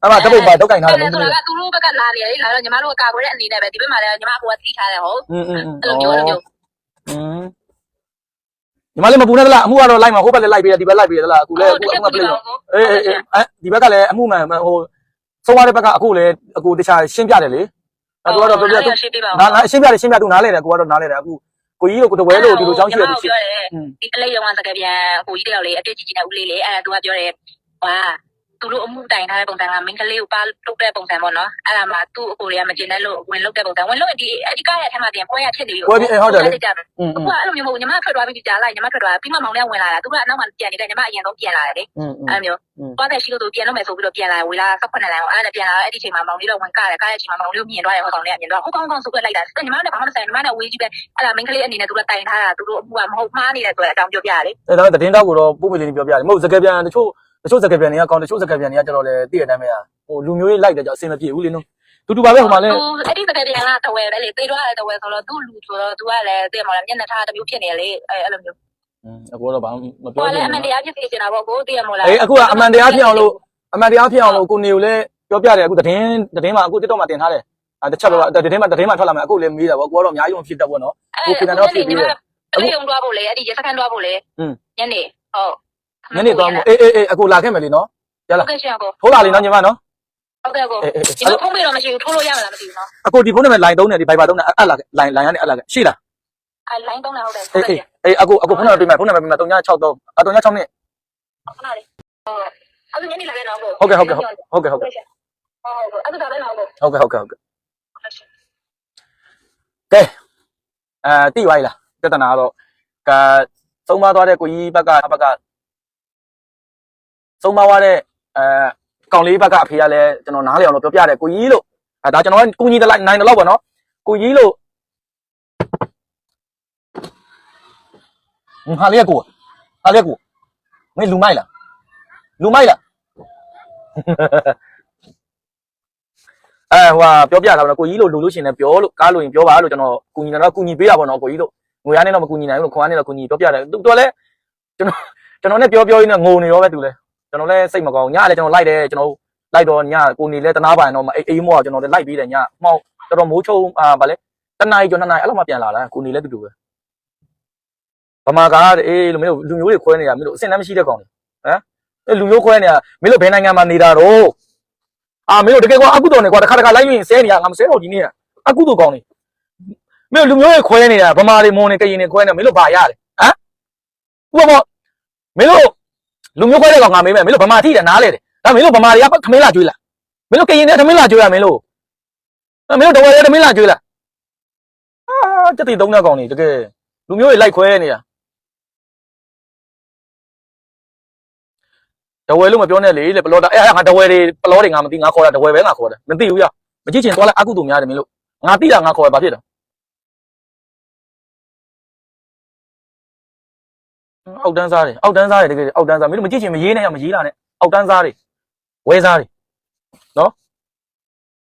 အဲ့မှာတပုတ်ပါဒုတ်ကင်ထားတယ်မ အဲ့ င်း ဒါ တို့ ကသူတို့ဘက်ကလာနေတယ်လာတော့ညီမတို့ကကာကွယ်တဲ့အနေနဲ့ပဲဒီဘက်မှာလည်းညီမကတိထားတယ်ဟုတ် อืมอืม အဲ့လိုမျိုးအဲ့လိုမျိုး อืมညီမလေးမပူနဲ့တလားအမှုကတော့လိုက်မှာဟိုဘက်လည်းလိုက်ပြီးတယ်ဒီဘက်လိုက်ပြီးတယ်တလားအခုလည်းအခုအခုကပြလို့အေးအေးအေးအဲဒီဘက်ကလည်းအမှုမှန်ဟို ဆုံးသွားတဲ့ဘက်ကအခုလည်းအခုတခြားရှင်းပြတယ်လေအဲ့တော့တော့ပြပြသူရှင်းပြပါဦးနားနားရှင်းပြတယ်ရှင်းပြသူနားလဲတယ်ကိုကတော့နားလဲတယ်အခုကိုကြီးတို့ကိုတဝဲတို့ဒီလိုချောင်းရှိရတယ်ရှင်းပြောတယ်ဒီကလေးရောင်ကစကားပြန်ဟိုကြီးတယောက်လေးအတွေ့ကြီးကြီးနဲ့ဦးလေးလေးအဲ့ဒါသူကပြောတယ်ဟာ သူတို့အမှုတိုင်ထားတဲ့ပုံစံကမင်္ဂလေးကိုပါလုတ်တဲ့ပုံစံပေါ့နော်အဲ့ဒါမှသူ့အကိုတွေကမကျင်တဲ့လို့ဝင်လုတ်တဲ့ပုံစံဝင်လုတ်ဒီအဒီကားရဲ့အထက်မှာတင်ပွဲရဖြစ်နေပြီပွဲပြီးဟုတ်တယ်လေအခုကအဲ့လိုမျိုးမဟုတ်ညီမထွက်သွားပြီးကြားလိုက်ညီမထွက်သွားပြီးမှမောင်လေးဝင်လာတာသူကအနောက်မှာပြန်နေတဲ့ညီမအရင်ဆုံးပြန်လာတယ်လေอืมအဲ့လိုမျိုးသွားတဲ့ရှိလို့သူပြန်လို့မယ်ဆိုပြီးတော့ပြန်လာဝေလာ၁၈လမ်းကိုအဲ့ဒါပြန်လာအဲ့ဒီချိန်မှာမောင်လေးတော့ဝင်ကားတယ်ကားရဲ့ချိန်မှာမောင်လေးမြင်သွားတယ်ဟောကောင်လေးကမြင်သွားဟောကောင်ကောင်ဆိုပြလိုက်တာညီမနဲ့ဘာမှမဆိုင်ညီမနဲ့ဝေးကြီးပဲအဲ့ဒါမင်္ဂလေးအနေနဲ့သူကတိုင်ထားတာသူတို့အမှုကမဟုတ်မှားနေတယ်ဆိုတဲ့အကြောင်းပြောပြရတယ်အဲဒါပေမဲ့သတင်းတောက်ကိုတော့ပုံမလေးပြောပြတယ်မဟုတ်စကပြန်တချို့ တချို့စကပြန်တွေကကောင်းတချို့စကပြန်တွေကကျွန်တော်လည်းသိရတဲ့အတိုင်းပဲဟိုလူမျိုးရေးလိုက်တယ်ကြောင့်အဆင်မပြေဘူးလေနော်တူတူပါပဲဟိုမှာလည်းသူအဲ့ဒီစကားပြန်ကတဝဲပဲလေတေးတော့တဝဲဆိုတော့သူ့လူဆိုတော့သူကလည်းသိမလားမျက်နှာထားတစ်မျိုးဖြစ်နေလေအဲ့အဲ့လိုမျိုးအခုတော့ဘာမဟိုပြောကချလည်းင်အမှန်ဘူးတရားဖြစ်နေကြတာပေါ့ကိုသိရမို့လားအေးအခုကအမှန်တရားဖြစ်အောင်လို့အမှန်တရားဖြစ်အောင်လို့ကိုနေကိုလည်းပြောပြတယ်အခုသတင်းသတင်းမှာအခု TikTok မှာတင်ထားတယ်အဲတစ်ချက်တော့သတင်းမှာသတင်းမှာထွက်လာမယ်အခုလည်းမေးတာပေါ့ကိုကတော့အများကြီးမဖြစ်တတ်ဘူးနော်အဲ့ကလေးုံသွားဖို့လေအဲ့ဒီရစကန်သွားဖို့လေညနေဟုတ် ညနေသွားမို့အေးအေးအေးအခုလာခဲ့မယ်လေနော်ဟုတ်ကဲ့ရှင်ကိုထိုးလာလေနော်ညီမနော်ဟုတ်ကဲ့ကိုအေးအေးဒီလိုဖုန်းပေးတော့မရှိဘူးထိုးလို့ရမလားမသိဘူးနော်အခုဒီဖုန်းနံပါတ် line သုံးတယ်ဒီ Viber သုံးတယ်အဲ့လာ line line ကနေအဲ့လာရှိလားအဲ line သုံးတာဟုတ်တယ်ဟုအေးတ်အေးကဲ့အေးအခုအခုဖုန်းနံပါတ်ပေးမယ်ဖုန်းနံပါတ်ပေးမယ်3963အ3962နဲ့ခဏလေးဟုတ်အဲ့ညနေလာခဲ့တော့ကိုဟုတ်ကဲ့ဟုတ်ကဲ့ဟုတ်ကဲ့ဟုတ်ကဲ့ဟုတ်ကဲ့ဟုတ်အဲ့ဒါပဲတော့ကိုဟုတ်ကဲ့ဟုတ်ကဲ့ဟုတ်ကဲ့ကဲအဲတိသွားပြီလားပြဿနာကတော့ကသုံးမသွားတဲ့ကိုကြီးဘက်ကဘက်က သုံးမသွားတဲ့အဲကောင်လေးဘက်ကအဖေကလည်းကျွန်တော်နားလည်အောင်လို့ပြောပြတယ်ကိုကြီးလို့အဲဒါကျွန်တော်ကကိုကြီးတလိုက်နိုင်တယ်လို့ပေါ့နော်ကိုကြီးလို့ဟာလေးကကိုဟာလေးကကိုမင်းလူမိုက်လားလူမိုက်လားအဲဟိုဟာပြောပြတာပေါ့နော်ကိုကြီးလို့လူလို့ရှင်လည်းပြောလို့ကားလို့ရင်ပြောပါလို့ကျွန်တော်ကူညီတယ်တော့ကူညီပေးတာပေါ့နော်ကိုကြီးလို့ငွေရနဲ့တော့မကူညီနိုင်ဘူးလို့ခွန်အားနဲ့တော့ကူညီပြောပြတယ်သူတော်လည်းကျွန်တော်ကျွန်တော်နဲ့ပြောပြောရင်းနဲ့ငိုနေရောပဲသူလည်း ကျွန်တော်လည်းစိတ်မကောင်းညလည်းကျွန်တော်လိုက်တယ်ကျွန်တော်လိုက်တော့ညကိုနေလဲတနာပါရင်တော့အိအိမောကကျွန်တော်လည်းလိုက်ပေးတယ်ညမှောက်တော်တော်မိုးချုံအာဗာလဲတနားကြီးကျော်နှစ်နားအဲ့လောက်မှပြန်လာတာကိုနေလဲတူတူပဲဗမာကားအေးလို့မင်းတို့လူမျိုးတွေခွဲနေတာမင်းတို့အစင်လည်းမရှိတဲ့ကောင်တွေဟမ်အဲလူမျိုးခွဲနေတာမင်းတို့ဘယ်နိုင်ငံမှာနေတာတော့အာမင်းတို့တကယ်ကွာအကုတော်နေကွာတစ်ခါတစ်ခါလိုက်ရင်ဆဲနေရငါမဆဲတော့ဒီနေ့ကအကုတော်ကောင်းနေမင်းတို့လူမျိုးတွေခွဲနေတာဗမာတွေမွန်တွေကရင်တွေခွဲနေမင်းတို့ဘာရတယ်ဟမ်ဥပမာမင်းတို့ လူမျိုးခွဲတဲ့ကောင်ငါမေးမယ်မင်းတို့ဗမာထိတယ်နားလေတယ်ဒါမင်းတို့ဗမာတွေကခမင်းလာကျွေးလားမင်းတို့ကရင်တွေခမင်းလာကျွေးရမင်းတို့အဲမင်းတို့တော်ရဲခမင်းလာကျွေးလားအာတက်တီသုံးတဲ့ကောင်နေတကယ်လူမျိုးတွေလိုက်ခွဲနေတာတဝဲလို့မပြောနဲ့လေလေပလောတာအဲ့ငါတဝဲတွေပလောတွေငါမသိငါခေါ်တာတဝဲပဲငါခေါ်တယ်မသိဘူးရမကြည့်ချင်သွားလိုက်အကုသူများတယ်မင်းတို့ငါသိတာငါခေါ်ရဘာဖြစ်လဲ အောက်တန်းစားတယ်အောက်တန်းစားတယ်တကယ်အောက်တန်းစားမင်းတို့မကြည့်ချင်မရေးနဲ့ရမရေးလာနဲ့အောက်တန်းစားတယ်ဝဲစားတယ်နော်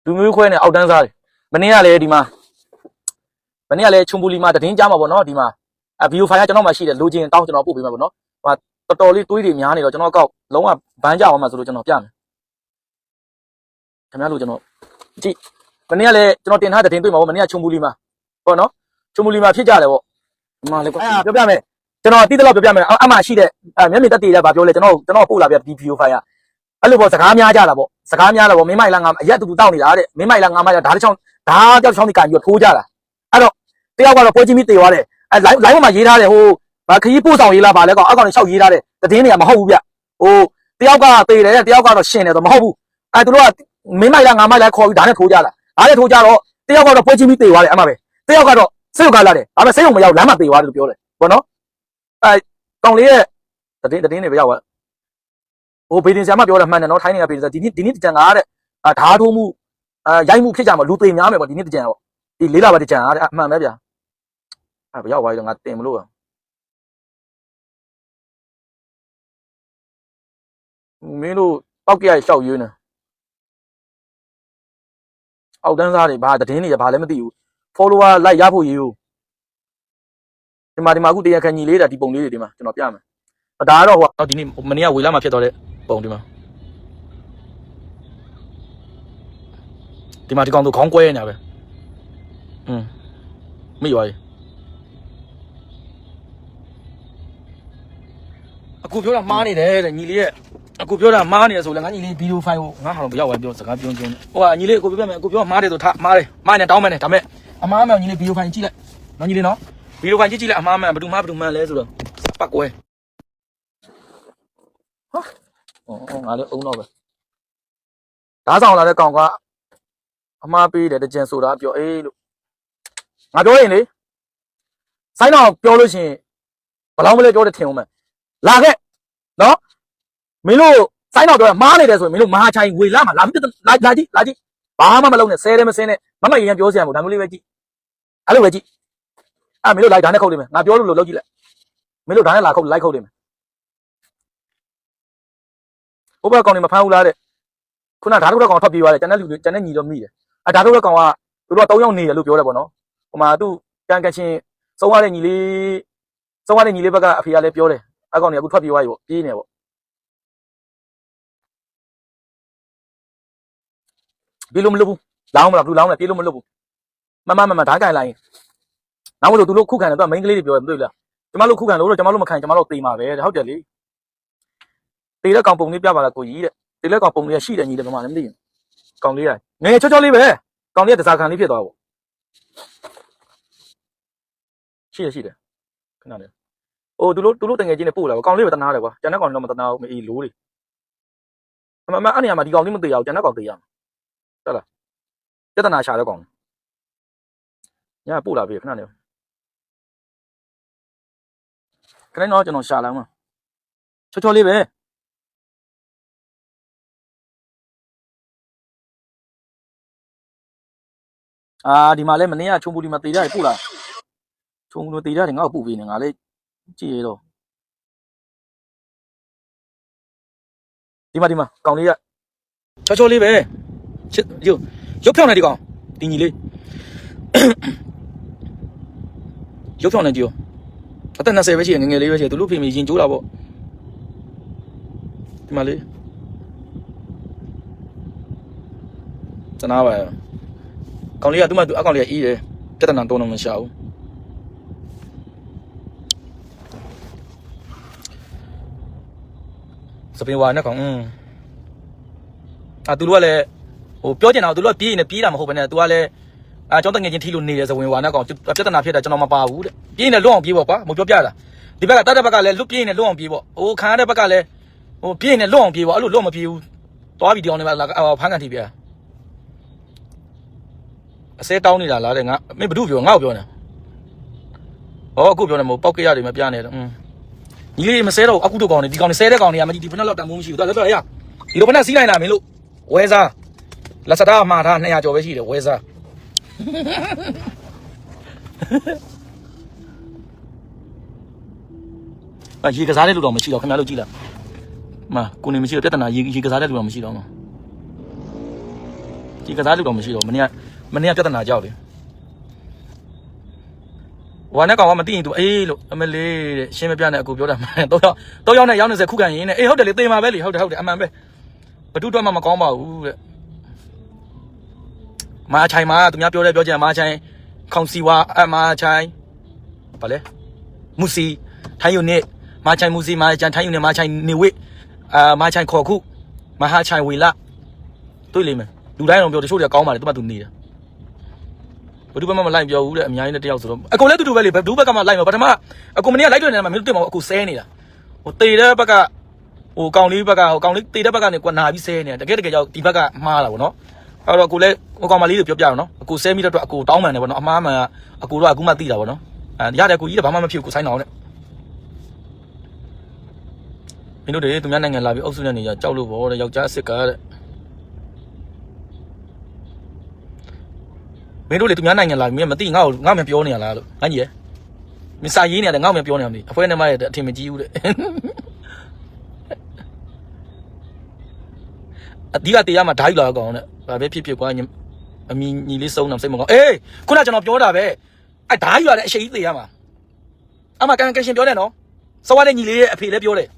လူမျိုးခွဲနေအောက်တန်းစားတယ်မနေ့ကလည်းဒီမှာမနေ့ကလည်းချုံပူလီမှာတည်င်းကြားမှာပေါ့နော်ဒီမှာအဗီဒီယိုဖိုင်ကကျွန်တော်မှရှိတယ်လိုချင်တောင်းကျွန်တော်ပို့ပေးမှာပေါ့နော်ဟိုတော်တော်လေးတွေးတွေများနေတော့ကျွန်တော်ကောက်လုံးဝဘန်းကြအောင်မှဆိုလို့ကျွန်တော်ပြမယ်ခင်ဗျားတို့ကျွန်တော်ကြည့်မနေ့ကလည်းကျွန်တော်တင်ထားတဲ့တင်တွေ့မှာပေါ့မနေ့ကချုံပူလီမှာပေါ့နော်ချုံပူလီမှာဖြစ်ကြတယ်ပေါ့ဒီမှာလေကွာပြောပြမယ် ကျွန်တော်တိတိလောက်ပြောပြမယ်အမှရှိတဲ့အမျက်မြင်တက်တည်တဲ့ဗာပြောလဲကျွန်တော်ကျွန်တော်ပို့လာပြဒီဗီဒီယိုဖိုင်ကအဲ့လိုပေါ့စကားများကြတာပေါ့စကားများတာပေါ့မင်းမိုက်လားငါအရက်တူတူတောက်နေတာတဲ့မင်းမိုက်လားငါမိုက်လားဓာတ်တစ်ချောင်းဓာတ်ကြောက်ချောင်းဒီကန်ပြီးထိုးကြတာအဲ့တော့တယောက်ကတော့ပွဲချင်းပြီးတေသွားတယ်အဲ live live မှာရေးထားတယ်ဟိုဘာခကြီးပို့ဆောင်ရေးလားဗာလဲကောင်အောက်ကောင်လျှောက်ရေးထားတယ်တည်င်းတွေကမဟုတ်ဘူးဗျဟိုတယောက်ကတေတယ်တယောက်ကတော့ရှင်တယ်တော့မဟုတ်ဘူးအဲသူတို့ကမင်းမိုက်လားငါမိုက်လားခေါ်ပြီးဓာတ်နဲ့ထိုးကြတာဓာတ်နဲ့ထိုးကြတော့တယောက်ကတော့ပွဲချင်းပြီးတေသွားတယ်အမှပဲတယောက်ကတော့စိတ်ကလာတယ်ဒါပေမဲ့စိတ်ုံမရောက်လမ်းမှာတေသွားတယ်လို့ပြောတယ်ဘောနော် အဲကောင်လေးရဲ့တည်င်းတည်င်းတွေပဲရောက်သွားဟိုဘေဒင်ဆရာမပြောတယ်မှန်တယ်နော်ထိုင်းနေတာဘေဒင်ဆရာဒီနေ့ဒီနေ့တကြံကားတဲ့အာဓာတ်ထိုးမှုအာရိုက်မှုဖြစ်ကြမှာလူသေးများမယ်ပေါ့ဒီနေ့တကြံပေါ့ဒီလေးလာပါတကြံကားတဲ့အမှန်ပဲဗျာအဲ့ဘရောက်သွားပြီတော့ငါတင်မလို့မင်းတို့ပောက်ကရရှောက်ရွေးနေအောက်တန်းစားတွေဘာတည်င်းတွေဘာလည်းမသိဘူး follower like ရဖို့ရေးဦး ဒီမှာဒီမှာအခုတရားခံညီလေးတာဒီပုံလေးတွေဒီမှာကျွန်တော်ပြမယ်အဒါကတော့ဟိုအော်ဒီနေ့မနေ့ကဝေလာမှာဖြစ်သွားတဲ့ပုံဒီမှာဒီမှာဒီကောင်တို့ခေါင်းကွဲနေတာပဲอืมမိသွားပြီအခုပြောတာမှားနေတယ်တဲ့ညီလေးရဲ့အခုပြောတာမှားနေတယ်ဆိုလည်းငါညီလေးဗီဒီယိုဖိုင်ကိုငါဟာတော့မရောက်ပါပြောစကားပြောချင်းဟိုကညီလေးအခုပြောပြမယ်အခုပြောမှားတယ်ဆိုထားမှားတယ်မှားနေတောင်းမယ်နဲ့ဒါမဲ့အမှားမှန်ညီလေးဗီဒီယိုဖိုင်ကြည့်လိုက်နော်ညီလေးနော် ဗီဒီယိုဖိုင်ကြည့်ကြည့်လိုက်အမှားမှန်ဘယ်သူမှားဘယ်သူမှန်လဲဆိုတော့ပတ်ကွဲဟာအော်ငါလည်းအုံတော့ပဲဓားဆောင်လာတဲ့ကောင်ကအမှားပေးတယ်တကြံဆိုတာပြောအေးလို့ငါပြောရင်လေစိုင်းတော့ပြောလို့ရှိရင်ဘယ်လောက်မလဲပြောတယ်ထင်အောင်မယ်လာခဲ့နော်မင်းတို့စိုင်းတော့ပြောတာမှားနေတယ်ဆိုရင်မင်းတို့မဟာချိုင်ဝေလာမှာလာပြီးလာလာကြည့်လာကြည့်ဘာမှမလုပ်နဲ့ဆဲတယ်မစင်းနဲ့မမရင်ရင်ပြောစရာမလိုဒါမျိုးလေးပဲကြည့်အဲ့လိုပဲကြည့် အဲ့မင်းတို့လိုက်ဓာတ်နဲ့ခုတ်လိမ့်မယ်ငါပြောလို့လို့လုပ်ကြည့်လိုက်မင်းတို့ဓာတ်နဲ့လာခုတ်လိုက်ခုတ်လိမ့်မယ်ဟိုဘက်ကောင်နေမဖမ်းဘူးလားတဲ့ခုနဓာတ်ထုတ်ကောင်ထွက်ပြေးသွားတယ်ကျန်တဲ့လူတွေကျန်တဲ့ညီတော့မိတယ်အဲ့ဓာတ်ထုတ်ကောင်ကသူတို့က၃ယောက်နေတယ်လို့ပြောတယ်ပေါ့နော်ဟိုမှာသူကန်ကန်ချင်းသုံးရတဲ့ညီလေးသုံးရတဲ့ညီလေးဘက်ကအဖေကလည်းပြောတယ်အဲ့ကောင်နေအခုထွက်ပြေးသွားပြီပေါ့ပြေးနေပေါ့ပြေးလို့မလွတ်ဘူးလောင်းမလားဘလူးလောင်းလဲပြေးလို့မလွတ်ဘူးမမမမဓာတ်ကြိုင်လိုက်ရင် နောက်မလို့သူတို့ခုခံတယ်သူကမိန်းကလေးတွေပြောတယ်မတွေ့ဘူးလားကျမတို့ခုခံလို့တော့ကျမတို့မခံကျမတို့တေးမှာပဲတဲ့ဟုတ်တယ်လေတေးတဲ့ကောင်ပုံလေးပြပါလားကိုကြီးတဲ့တေးတဲ့ကောင်ပုံလေးရှိတယ်ညီတယ်ဘာမှလည်းမသိဘူးကောင်လေးကငယ်ချောချောလေးပဲကောင်လေးကတစားခံလေးဖြစ်သွားပေါ့ရှိရရှိတယ်ခဏလေးအိုးသူတို့သူတို့တငယ်ချင်းတွေပို့လာပေါ့ကောင်လေးပဲတနာတယ်ကွာကျန်တဲ့ကောင်တွေတော့မတနာဘူးမအေးလိုးလေအမမအဲ့နေရာမှာဒီကောင်လေးမသေးရဘူးကျန်တဲ့ကောင်သေးရမှာပြဿနာရှာတဲ့ကောင်ညပို့လာပြီခဏနေ ခဏတော့ကျွန်တော်ရှာလာမှာချောချောလေးပဲအာဒီမှာလဲမနေ့ကချုံပူဒီမှာတေးရတယ်ပို့လာချုံပူတေးရတယ်ငါ့ကိုပို့ပေးနေငါလဲကြည့်ရတော့ဒီမှာဒီမှာကောင်လေးကချောချောလေးပဲချစ်ရုပ်ရုပ်ဖြောင်းနေဒီကောင်ဒီညီလေးရုပ်ဖြောင်းနေကြည့်ရော အသက်20ပဲရှိရငယ်ငယ်လေးပဲရှိရသူတို့ဖေမရင်ကျိုးတာပေါ့ဒီမှာလေးတနာပါကောင်လေးကသူ့မှာသူအကောင်လေးကအေးတယ်ပြဿနာတုံးတော့မရှာဘူးစပင်ဝါနဲ့ကောင်อืมအာသူတို့ကလည်း ဟိုပြောချင်တာကသူတို့ကပြေးနေပြေးတာမဟုတ်ဘဲနဲ့ तू ကလည်း အာကျောင်းတငယ်ချင်းထိလို့နေတယ်ဆိုဝင်ဝါနဲ့ကောင်ပြဿနာဖြစ်တာကျွန်တော်မပါဘူးတဲ့ပြေးနေလွတ်အောင်ပြေးပေါ့ကွာမပြောပြတာဒီဘက်ကတတ်တဲ့ဘက်ကလည်းလွတ်ပြေးနေလွတ်အောင်ပြေးပေါ့ဟိုခံရတဲ့ဘက်ကလည်းဟိုပြေးနေလွတ်အောင်ပြေးပေါ့အဲ့လိုလွတ်မပြေးဘူးသွားပြီးတောင်းနေပါလားဖမ်းကန်ထိပြအစဲတောင်းနေတာလားတဲ့ငါမင်းဘ누구ပြောငါ့ကိုပြောနေဟောအခုပြောနေမဟုတ်ပောက်ကရတွေမပြနေတော့อืมညီလေးမစဲတော့အခုတို့ကောင်နေဒီကောင်နေစဲတဲ့ကောင်တွေကမကြည့်ဒီဖက်လောက်တန်မိုးမရှိဘူးတော်တော်ရဒီလိုဖက်နဲ့စီးလိုက်တာမင်းလို့ဝဲစား လက်စတာမှာထား200ကျော်ပဲရှိတယ်ဝဲစား အရေကစားတဲ့လူတော့မရှိတော့ခင်ဗျားတို့ကြည့်လားမကိုနေမရှိတော့ပြဿနာရေရေကစားတဲ့လူတော့မရှိတော့မှာရေကစားလူတော့မရှိတော့မနေ့ကမနေ့ကပြဿနာကြောက်တယ်ဝါနဲ့ကောင်ကမသိရင် तू အေးလို့အမလေးတဲ့ရှင်းမပြနဲ့အကူပြောတာမှန်တော့ရောက်တော့ရောက်နဲ့ရောက်နေစခုခံရင်းနဲ့အေးဟုတ်တယ်လေသေမှာပဲလေဟုတ်တယ်ဟုတ်တယ်အမှန်ပဲဘသူတော့မှမကောင်းပါဘူးတဲ့ မာချိုင်မှာသူများပြောတဲ့ပြောချင်မာချိုင်ခေါင်စီဝါအမာချိုင်ဗာလဲမူစီထိုင်းယူနစ်မာချိုင်မူစီမာချိုင်ထိုင်းယူနစ်မာချိုင်နေဝစ်အာမာချိုင်ခေါ်ခုမဟာချိုင်ဝေလာတွေ့လိမ့်မယ်လူတိုင်းတော့ပြောတချို့တွေကကောင်းပါလေသူမှသူနေတာဘယ်သူမှမလိုက်ပြောဘူးတဲ့အများကြီးနဲ့တယောက်ဆိုတော့အကုန်လည်းတူတူပဲလေဘယ်သူဘက်ကမှလိုက်မပထမအကုန်မနေ့ကလိုက်တွေ့နေတာမှမင်းတို့တင်မအောင်အခုဆဲနေတာဟိုတေတဲ့ဘက်ကဟိုကောင်လေးဘက်ကဟိုကောင်လေးတေတဲ့ဘက်ကနေကွာနာပြီးဆဲနေတာတကယ်တကယ်ကြောက်ဒီဘက်ကမှားတာဗောနော် အဲ့တော့ကိုလည်းဟိုကောင်မလေးတွေပြောပြတော့နော်အကိုဆဲမိတဲ့အတွက်အကိုတောင်းပန်တယ်ဗောနော်အမားမှန်ကအကိုတော့အခုမှသိတာဗောနော်အဲရတယ်ကိုကြီးကဘာမှမဖြစ်ဘူးကိုဆိုင်တော့တဲ့မင်းတို့တွေသူများနိုင်ငံလာပြီးအုပ်စုနဲ့နေကြကြောက်လို့ဗောတဲ့ယောက်ျားအစ်စ်ကားတဲ့မင်းတို့လေသူများနိုင်ငံလာပြီးမင်းမသိငါ့ကိုငါ့မပြောနေရလားလို့ငါကြီးရမစာရေးနေရတယ်ငေါ့မပြောနေမှာအဖွဲနဲ့မရတဲ့အထင်မကြီးဘူးတဲ့ အဓိကတရားမှာဓာတ်ယူလာတော့ကောင်းတဲ့ဘာပဲဖြစ်ဖြစ်ကွာအမီညီလေးစုံတော့စိတ်မကောင်းအေးခုနကျွန်တော်ပြောတာပဲအဲဓာတ်ယူလာတဲ့အရှိကြီးသေးရမှာအမကန်ကန်ရှင်ပြောတယ်နော်စဝါတဲ့ညီလေးရဲ့အဖေလည်းပြောတယ်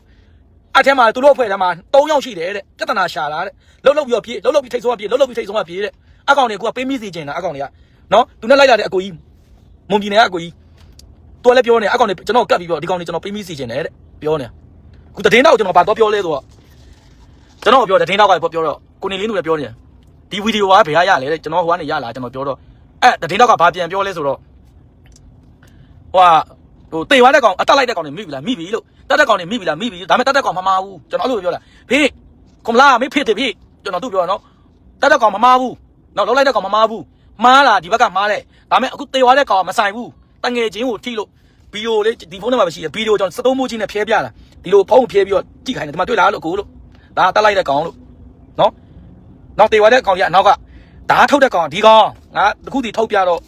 အထက်မှာသူတို့အဖွဲ့ထဲမှာ၃ယောက်ရှိတယ်တဲ့ပြဿနာရှာလာတဲ့လှုပ်လှုပ်ပြီးတော့ပြေလှုပ်လှုပ်ပြီးထိတ်ဆုံးကပြေလှုပ်လှုပ်ပြီးထိတ်ဆုံးကပြေတဲ့အကောင်တွေကပေးမိစီချင်တာအကောင်တွေကနော်သူနဲ့လိုက်လာတဲ့အကိုကြီးမွန်ပြည်နယ်ကအကိုကြီးသူကလည်းပြောနေအကောင်တွေကျွန်တော်ကတ်ပြီးပြောဒီကောင်တွေကျွန်တော်ပေးမိစီချင်တယ်တဲ့ပြောနေခုတည်င်းတော့ကျွန်တော်ဘာတော့ပြောလဲဆိုတော့ ကျွန်တော်ပြောတည်င်းတော့ကပြောတော့ကိုနေလင်းတို့လည်းပြောနေဒီဗီဒီယိုကဘယ်ရရလဲတဲ့ကျွန်တော်ဟိုကနေရလာကျွန်တော်ပြောတော့အဲတည်င်းတော့ကဘာပြန်ပြောလဲဆိုတော့ဟိုဟာဟိုတေသွားတဲ့ကောင်အတက်လိုက်တဲ့ကောင်တွေမိပြီလားမိပြီလို့တက်တဲ့ကောင်တွေမိပြီလားမိပြီဒါပေမဲ့တက်တဲ့ကောင်မမာဘူးကျွန်တော်အဲ့လိုပြောတာဖေးကွန်လာမေးဖေးတယ်ဖေးကျွန်တော်သူ့ပြောတာနော်တက်တဲ့ကောင်မမာဘူးနော်လောက်လိုက်တဲ့ကောင်မမာဘူးမားလာဒီဘက်ကမားတယ်ဒါပေမဲ့အခုတေသွားတဲ့ကောင်မဆိုင်ဘူးတငယ်ချင်းကိုထိလို့ဗီဒီယိုလေးဒီဖုန်းထဲမှာမရှိရဗီဒီယိုကျွန်တော်စတုံးမိုးကြီးနဲ့ဖျဲပြတာဒီလိုဖုန်းဖျဲပြီးတော့ကြည့်ခိုင်းတယ်ဒီမှာတွေ့လားလို့ကိုလို့ ဒါတက်လိုက်တဲ့ကောင်လို့နော်နောက်တေသွားတဲ့ကောင်ကြီးကနောက်ကဓာတ်ထုတ်တဲ့ကောင်ဒီကောင်ငါတခုတည်းထုတ်ပြတော့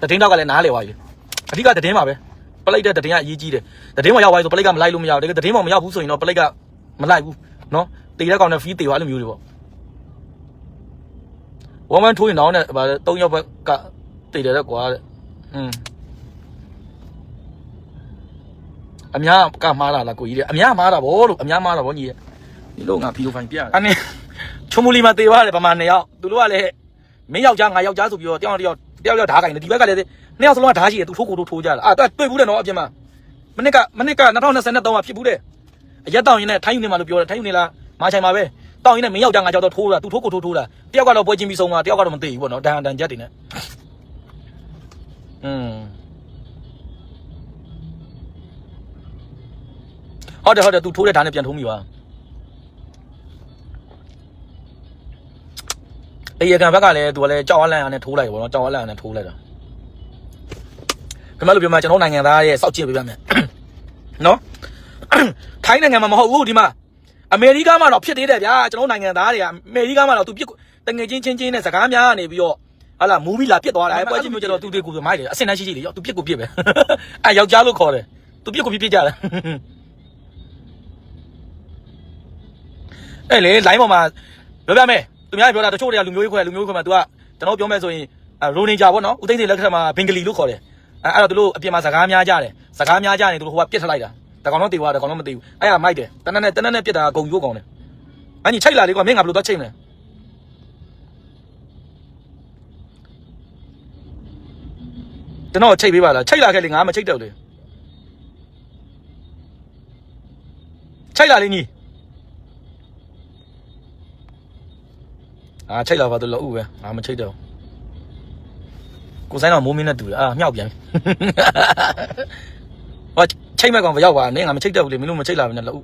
တည်င်းတော့ကလည်းနားလေသွားပြီအဓိကတည်င်းပါပဲပလိတ်တဲ့တည်င်းကအရေးကြီးတယ်တည်င်းမရောက်သွားဆိုပလိတ်ကမလိုက်လို့မရဘူးတကယ်တည်င်းမမရောက်ဘူးဆိုရင်တော့ပလိတ်ကမလိုက်ဘူးနော်တေတဲ့ကောင်နဲ့ဖီးတေသွားအဲ့လိုမျိုးတွေပေါ့ဝမ်းမန်ထိုးရင်တော့နဲ့ဗာ၃ယောက်ဘက်ကတေတယ်တဲ့ကွာတဲ့อืมအများကမှားတာလားကိုကြီးတဲ့အများမှားတာဗောလို့အများမှားတာဗောညီရဲ့ ဒီလိုငါဖီလိုဖိုင်ပြအဲ့နဲ့ချုံမူလီမှာတေသွားတယ်ဗမာနှစ်ယောက်သူတို့ကလည်းမင်းယောက်ျားငါယောက်ျားဆိုပြီးတော့တယောက်တယောက်တယောက်ယောက်ဓားကင်တယ်ဒီဘက်ကလည်းနှစ်ယောက်စလုံးကဓားရှိတယ်သူထိုးကိုထိုးကြတာအာတွေ့ဘူးတယ်နော်အပြင်မှာမနစ်ကမနစ်က2023မှာဖြစ်ဘူးတဲ့အရက်တောင်ရင်နဲ့ထိုင်းယူနေမှာလို့ပြောတယ်ထိုင်းယူနေလားမာချိုင်မှာပဲတောင်ရင်နဲ့မင်းယောက်ျားငါကြောက်တော့ထိုးတာသူထိုးကိုထိုးထိုးတာတယောက်ကတော့ပွဲချင်းပြီးဆုံးသွားတယောက်ကတော့မသိဘူးပေါ့နော်ဒန်ဒန်ချက်တွေနဲ့อืมဟုတ်တယ်ဟုတ်တယ်သူထိုးတဲ့ဓာတ်နဲ့ပြန်ထိုးမိပါ အေးရကန်ဘက်ကလည်းသူကလည်းကြောက်အလန့်နဲ့ထိုးလိုက်ပေါ့နော်ကြောက်အလန့်နဲ့ထိုးလိုက်တာခင်ဗျားတို့ပြောမှကျွန်တော်နိုင်ငံသားရဲ့စောက်ကြည့်ပေးပါမယ်နော်ထိုင်းနိုင်ငံမှာမဟုတ်ဘူးဒီမှာအမေရိကမှာတော့ဖြစ်သေးတယ်ဗျာကျွန်တော်နိုင်ငံသားတွေကအမေရိကမှာတော့သူပြစ်တငယ်ချင်းချင်းချင်းနဲ့စကားများနေပြီးတော့ဟာလာမူဗီလာပြစ်သွားတာပွဲချင်းမျိုးကျတော့သူတွေကိုမိုက်တယ်အစင်တန်းရှိရှိလေရောသူပြစ်ကိုပြစ်ပဲအဲယောက်ျားလို့ခေါ်တယ်သူပြစ်ကိုပြစ်ပြစ်ကြတယ်အဲ့လေ line ပေါ်မှာပြောပြမယ် သူများပြောတာတချို့တွေကလူမျိုးရေးခွဲလူမျိုးရေးခွဲမှာ तू ကကျွန်တော်ပြောမယ်ဆိုရင်ရိုနေဂျာပေါ့နော်ဦးသိန်းစိန်လက်ထက်မှာဘင်္ဂလီလို့ခေါ်တယ်အဲအဲ့တော့သူတို့အပြင်မှာစကားများကြတယ်စကားများကြနေသူတို့ဟိုကပြစ်ထလိုက်တာတကောင်တော့တေသွားတကောင်တော့မတေဘူးအဲ့ဒါမိုက်တယ်တနက်နဲ့တနက်နဲ့ပြစ်တာဂုံရိုးကောင်တယ်အညီချိုက်လာလေကွာမင်းငါဘယ်လိုတော့ချိတ်မလဲကျွန်တော်ချိတ်ပေးပါလားချိတ်လာခဲ့လေငါမချိတ်တော့လေချိတ်လာလေညီ အာချိတ်လာပါတော့လို့ဥပဲငါမချိတ်တော့ကိုဆိုင်တော့မိုးမင်းနဲ့တူတယ်အာမြောက်ပြန်ဟောချိတ်မဲ့ကောင်မရောက်ပါနဲ့ငါမချိတ်တော့ဘူးလေမင်းတို့မချိတ်လာဘူးနဲ့လို့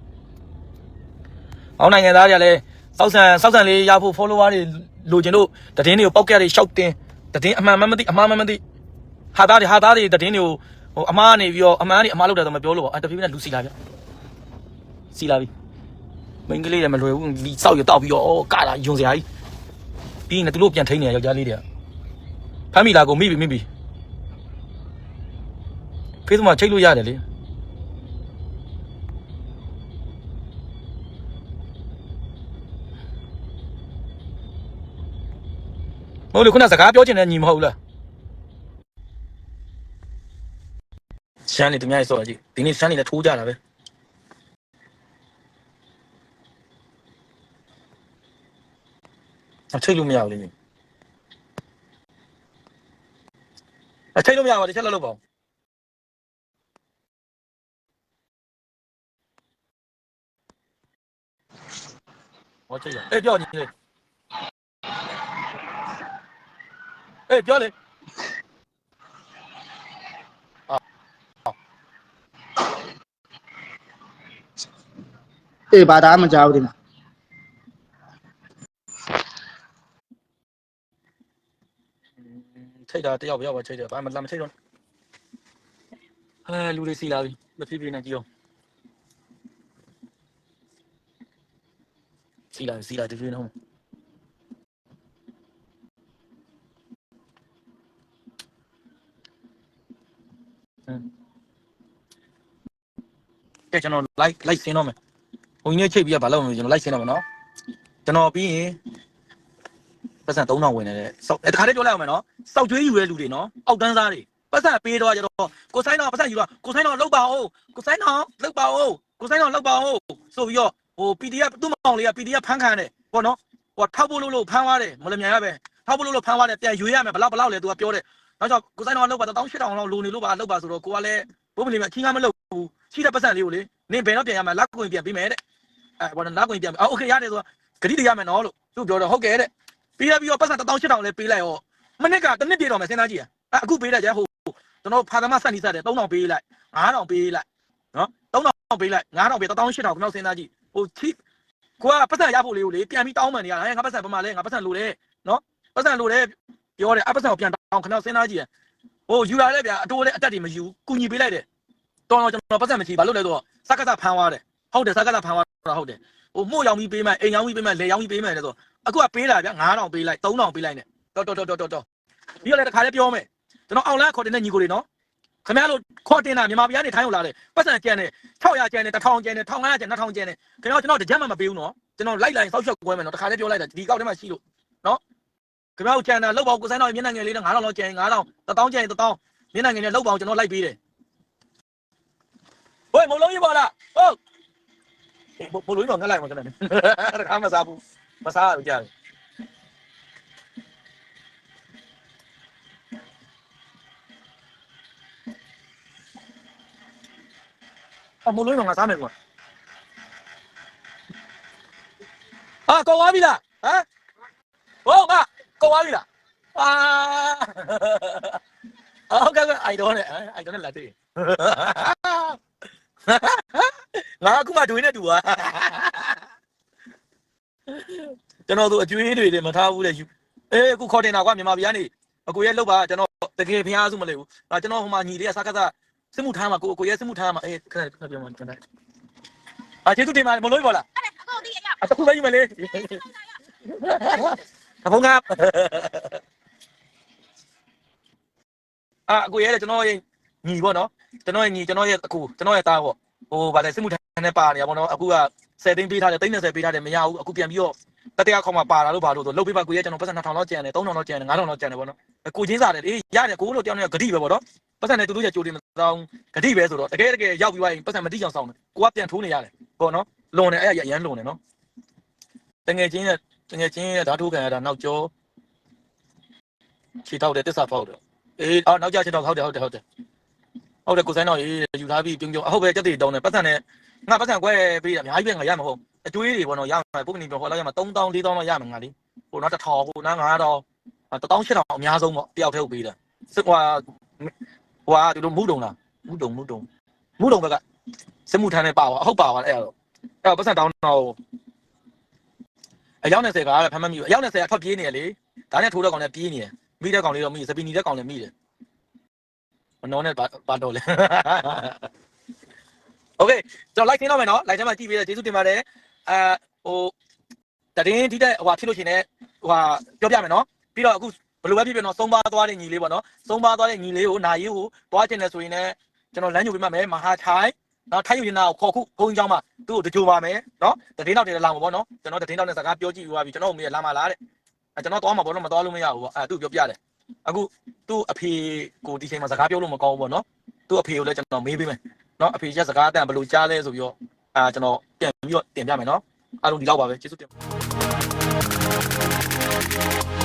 အောင်နိုင်ငံသားတွေကလည်းစောက်ဆန်စောက်ဆန်လေးရဖို့ follower တွေလိုချင်တို့တည်င်းတွေကိုပောက်ကက်တွေရှောက်တင်တည်င်းအမှန်မှမသိအမှားမှမသိဟာသားတွေဟာသားတွေတည်င်းတွေကိုဟိုအမားနေပြီးတော့အမားနေအမားလောက်တယ်တော့မပြောလို့ပေါ့အဲတဖြည်းဖြည်းနဲ့လူစီလာဗျစီလာပြီမင်းကလေးတွေမလွယ်ဘူးဒီစောက်ရတောက်ပြီးတော့အော်ကာလာယုံစရာကြီး ပြီးရင်သူတို့ပြန်ထိန်းနေရယောက်ျားလေးတွေကဖမ်းမိလားကိုမိပြီမိပြီဖေးသမားချိတ်လို့ရတယ်လေမဟုတ်လေခုနစကားပြောချင်တဲ့ညီမဟုတ်လားရှမ်းနေသူများရေးစောကြည့်ဒီနေ့ရှမ်းနေလည်းထိုးကြတာပဲ အချိတ်လို့မရဘူးလေညီအချိတ်လို့မရပါဘူးတစ်ချက်လောက်လောက်ပါဦးဟောချိတ်ရအေးပြောညီလေးအေးပြောလေအေးဘာသာမကြောက်ဘူးဒီမှာ ထိတ်တာတယောက်ပြောက်ပဲထိတ်တယ်ဘာမှလာမထိတ်တော့အဲလူတွေစီလာပြီမဖြစ်ဖြစ်နဲ့ကြည့်အောင်စီလာစီလာတပြင်းအောင်ဟမ်ကဲကျွန်တော် like like ဆင်းတော့မယ်ဘုံကြီးနဲ့ချိတ်ပြီးတော့ဘာလုပ်မလဲကျွန်တော် like ဆင်းတော့မယ်နော်ကျွန်တော်ပြီးရင် ပတ်စံ3000ဝင်နေတဲ့စောက်အဲတခါတည်းပြောလိုက်အောင်မယ်နော်စောက်ကျွေးယူတဲ့လူတွေနော်အောက်တန်းစားတွေပတ်စံပေးတော့ကျတော့ကိုဆိုင်တော့ပတ်စံယူတော့ကိုဆိုင်တော့လောက်ပါအောင်ကိုဆိုင်တော့လောက်ပါအောင်ကိုဆိုင်တော့လောက်ပါအောင်ဆိုပြီးတော့ဟို PDF သူ့မောင်လေးက PDF ဖမ်းခံတယ်ပေါ့နော်ဟိုထောက်ဖို့လို့လို့ဖမ်းသွားတယ်မလမြန်ရပဲထောက်ဖို့လို့လို့ဖမ်းသွားတယ်ပြန်ရွေးရမယ်ဘလောက်ဘလောက်လဲသူကပြောတယ်နောက်ကျကိုဆိုင်တော့လောက်ပါ18000လောက်လိုနေလို့ပါလောက်ပါဆိုတော့ကိုကလည်းဘုမလီမချင်းကားမလုပ်ဘူးရှိတဲ့ပတ်စံလေးကိုလေနင်ဘယ်တော့ပြန်ရမှာလက်ကိုပြန်ပေးမယ်တဲ့အဲဘောလက်ကိုပြန်ပေးအော်โอเคရတယ်ဆိုတော့ဂတိတရမယ်နော်လို့သူပြောတော့ဟုတ်ကဲ့တဲ့ ပြီးရပြီးတော့ပတ်စံ18000လဲပေးလိုက်ရောမနစ်ကတစ်နှစ်ပြည့်တော့မယ်စဉ်းစားကြည့်อ่ะအခုပေးလိုက်ကြဟိုကျွန်တော်ဖာသမဆက်နေဆက်တယ်3000ပေးလိုက်9000ပေးလိုက်နော်3000ပေးလိုက်9000ပေး18000ခဏစဉ်းစားကြည့်ဟိုချိကိုကပတ်စံရဖို့လေးကိုလေပြန်ပြီးတောင်းမှန်နေရတာဟဲ့ငါပတ်စံပမာလဲငါပတ်စံလိုတယ်နော်ပတ်စံလိုတယ်ပြောတယ်အပတ်စံကိုပြန်တောင်းခဏစဉ်းစားကြည့်ဟိုယူလာလဲဗျာအတိုးလည်းအတက်တွေမယူကုညီပေးလိုက်တယ်တော်တော်ကျွန်တော်ပတ်သက်မရှိဘာလို့လဲဆိုတော့စက္ကသဖမ်းသွားတယ်ဟုတ်တယ်စက္ကသဖမ်းသွားတာဟုတ်တယ် ဟိုမှုတ်ရောင်ပြီးပေးမယ်အိမ်ရောင်ပြီးပေးမယ်လေရောင်ပြီးပေးမယ်တဲ့ဆိုအခုကပေးတာဗျ9000ပေးလိုက်3000ပေးလိုက်နဲ့တော်တော်တော်တော်တော်ပြီးတော့လည်းတစ်ခါလေးပြောမယ်ကျွန်တော်အောင်လန်းခေါ်တင်တဲ့ညီကိုတွေနော်ခင်ဗျားတို့ခေါ်တင်တာမြန်မာပြည်ကနေထိုင်းရောက်လာတယ်ပတ်စံကျန်တယ်600ကျန်တယ်1000ကျန်တယ်1500ကျန်2000ကျန်တယ်ခင်ဗျားကျွန်တော်တကြမ်းမှမပေးဘူးနော်ကျွန်တော်လိုက်လိုက်ဆောက်ချက်ကွဲမယ်နော်တစ်ခါလေးပြောလိုက်တာဒီကောက်ထဲမှာရှိလို့နော်ခင်ဗျားတို့ကျန်တာလောက်ပေါကိုဆိုင်တော့မျက်နှာငယ်လေးနဲ့9000လောက်ကျန်9000 1000ကျန်1000မျက်နှာငယ်နဲ့လောက်ပေါကျွန်တော်လိုက်ပေးတယ် ဘလိုကြီးတော့ငတ်လိုက်မှာကျွန်တော်တခါမစားဘူးမစားရဘူးကြားတယ်အမလို့ငါစားမယ်ကွာအာကောင်းသွားပြီလားဟမ်ဟုတ်ကကောင်းသွားပြီလားအာဟုတ်ကဲ့ I don't I don't like it ငါအခုမှတွင်နေတူอ่ะကျွန်တော်တို့အကျွေးတွေတွေမထားဘူးလေယူအေးအခုခေါ်တင်တာကွာမြန်မာပြည်ကနေအကိုရဲ့လောက်ပါကျွန်တော်တကယ်ဖျားစုမလဲဘူးအာကျွန်တော်ဟိုမှာညီလေးကစကားစားစစ်မှုထမ်းမှာကိုအကိုရဲ့စစ်မှုထမ်းမှာအေးခဏခဏပြောမှကျွန်တော်အာကျေးဇူးတင်ပါတယ်မလို့ပါလားအဲ့ဒါအကုန်သိရရအတခုပဲယူမလေးအဖုံးကအာအကိုရဲ့ကျွန်တော်ရဲ့ညီပေါ့နော်ကျွန်တော်ရဲ့ညီကျွန်တော်ရဲ့အကိုကျွန်တော်ရဲ့သားပေါ့ ဟိုဗာလေစစ်မှုထမ်းနဲ့ပါနေရပေါ့နော်အခုက10သိန်းပေးထားတယ်သိန်း30ပေးထားတယ်မရဘူးအခုပြန်ပြီးတော့တတရားခေါက်မှာပါလာလို့ပါလို့ဆိုလုတ်ပေးပါကိုရဲ့ကျွန်တော်ပတ်စံ2000လောက်ကျန်တယ်3000လောက်ကျန်တယ်9000လောက်ကျန်တယ်ပေါ့နော်ကိုချင်းစားတယ်အေးရတယ်ကိုလို့တယောက်နဲ့ဂတိပဲပေါ့နော်ပတ်စံနဲ့တူတူရကြိုတင်မတောင်းဂတိပဲဆိုတော့တကယ်တကယ်ရောက်ပြီးသွားရင်ပတ်စံမတိချောင်ဆောင်တယ်ကိုကပြန်ထိုးနေရတယ်ပေါ့နော်လွန်တယ်အဲ့ရရမ်းလွန်တယ်နော်တငယ်ချင်းရဲ့တငယ်ချင်းရဲ့ဓာတ်ထိုးခံရတာနောက်ကျောခြေထောက်တယ်တစ္ဆာဖောက်တယ်အေးအော်နောက်ကျခြေထောက်ဟုတ်တယ်ဟုတ်တယ်ဟုတ်တယ် ဟုတ်တယ်ကိုဆိုင်တော့ရေးယူထားပြီးပြုံးပြုံးအဟုတ်ပဲတက်တည်တုံးတယ်ပတ်စံနဲ့ငါပတ်စံကွဲပေးတာအများကြီးပဲငါရမှာဟုတ်အကျွေးတွေပေါ့နော်ရမှာပုဂ္ဂလိပြောခေါ်လိုက်ရမှာ3000 4000လောက်ရမှာငါလေးဟိုနောက်1000ဟိုနောက်9000 18000အများဆုံးပေါ့တယောက်တည်းကိုပေးတာစစ်ဟွာဟွာဒီလိုမူတုံလားမူတုံမူတုံမူတုံဘက်ကစစ်မှုထမ်းနဲ့ပါသွားအဟုတ်ပါသွားအဲ့တော့အဲ့တော့ပတ်စံတောင်းတော့အယောက်90ကဖမ်းမမိဘူးအယောက်90ကထွက်ပြေးနေရလေဒါနဲ့ထိုးတဲ့ကောင်လည်းပြေးနေတယ်မိတဲ့ကောင်လေးတော့မိတယ်စပီနီတဲ့ကောင်လည်းမိတယ် မနှောနဲ့ပါတော့လေ โอเคကျွန်တော် like တင်တော့မယ်နော် like ထဲမှာကြည့်ပေးတယ်ကျေးဇူးတင်ပါတယ်အဲဟိုတရင်ဒီတဲ့ဟိုဟာဖြစ်လို့ရှိရင်ဟိုဟာပြောပြမယ်နော်ပြီးတော့အခုဘယ်လိုပဲဖြစ်ဖြစ်နော်သုံးပါသွားတဲ့ညီလေးပေါ့နော်သုံးပါသွားတဲ့ညီလေးကိုနာရီကိုသွားကျင်တယ်ဆိုရင်လည်းကျွန်တော်လမ်းညွှန်ပေးမှမယ်မဟာထိုင်းနော်ထိုင်းယူရင်နာကိုခေါ်ခုဘုန်းကြီးเจ้าမှာသူ့ကိုတကြိုပါမယ်နော်တရင်တော့တည်းလာမှာပေါ့နော်ကျွန်တော်တရင်တော့နဲ့စကားပြောကြည့်ပြီးကျွန်တော်မေးလာမှာလားတဲ့အဲကျွန်တော်သွားမှာပေါ့နော်မသွားလို့မရဘူးပေါ့အဲသူ့ပြောပြတယ် အခုသူ့အဖေကိုဒီချိန်မှာစကားပြောလို့မကောင်းဘူးပေါ့နော်သူ့အဖေကိုလည်းကျွန်တော်မေးပေးမယ်နော်အဖေရဲ့စကားအတန်ဘယ်လိုကြားလဲဆိုပြီးတော့အာကျွန်တော်ပြန်ပြီးတော့တင်ပြမယ်နော်အားလုံးဒီလောက်ပါပဲကျေးဇူးတင်ပါတယ်